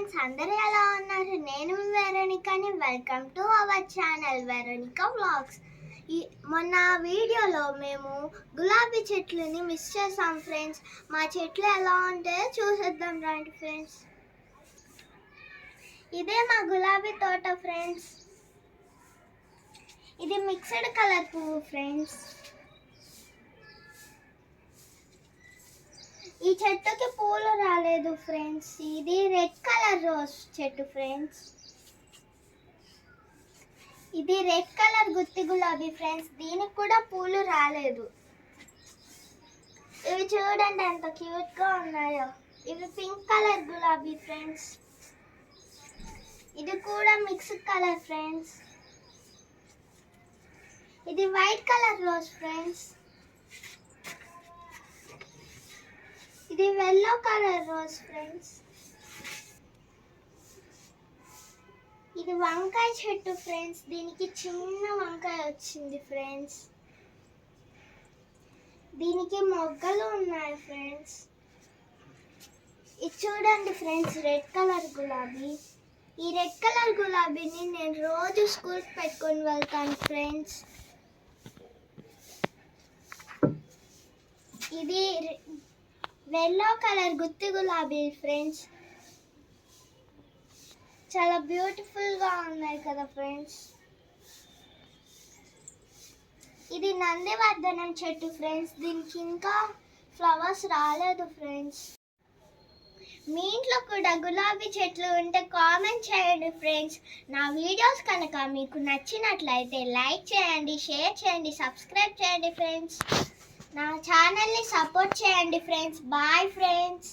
Friends అందరూ ఎలా ఉన్నారు? నేను మీ welcome to our channel Veronica vlogs ఈ మొన్న వీడియోలో మేము గులాబీ చెట్లని మిస్ చేసాం ఫ్రెండ్స్ మా చెట్లు ఎలా ఉంటాయో చూసేద్దాం రండి ఫ్రెండ్స్ ఇదే మా గులాబీ తోట ఫ్రెండ్స్ ఇది మిక్స్డ్ కలర్ పువ్వు ఫ్రెండ్స్ ఈ చెట్టుకి పూలు రాలేదు ఫ్రెండ్స్. ఇది రెడ్ కలర్ రోజ్ చెట్టు ఫ్రెండ్స్. ఇది రెడ్ కలర్ గుత్తి గులాబీ ఫ్రెండ్స్. దీనికి కూడా పూలు రాలేదు. ఇవి చూడండి ఎంత క్యూట్గా ఉన్నాయో. ఇవి పింక్ కలర్ గులాబీ ఫ్రెండ్స్. ఇది కూడా మిక్స్డ్ కలర్ ఫ్రెండ్స్. ఇది వైట్ కలర్ రోజ్ ఫ్రెండ్స్. ఇది వెల్లో కలర్ రోజ్ ఫ్రెండ్స్ ఇది వంకాయ చెట్టు ఫ్రెండ్స్ దీనికి చిన్న వంకాయ వచ్చింది ఫ్రెండ్స్ దీనికి మొగ్గలు ఉన్నాయి ఫ్రెండ్స్ ఇది చూడండి ఫ్రెండ్స్ రెడ్ కలర్ గులాబీ. ఈ రెడ్ కలర్ గులాబీని నేను రోజు స్కూల్ పెట్టుకొని వెళ్తాను ఫ్రెండ్స్ ఇది ఎల్లో కలర్ గుత్తి గులాబీ ఫ్రెండ్స్ చాలా బ్యూటిఫుల్గా ఉన్నాయి కదా ఫ్రెండ్స్ ఇది నందివర్ధనం చెట్టు ఫ్రెండ్స్ దీనికి ఇంకా ఫ్లవర్స్ రాలేదు ఫ్రెండ్స్ మీ ఇంట్లో కూడా గులాబీ చెట్లు ఉంటే కామెంట్ చేయండి ఫ్రెండ్స్ నా వీడియోస్ కనుక మీకు నచ్చినట్లయితే లైక్ చేయండి షేర్ చేయండి సబ్స్క్రైబ్ చేయండి ఫ్రెండ్స్ నా ఛానల్ని సపోర్ట్ చేయండి ఫ్రెండ్స్ బాయ్ ఫ్రెండ్స్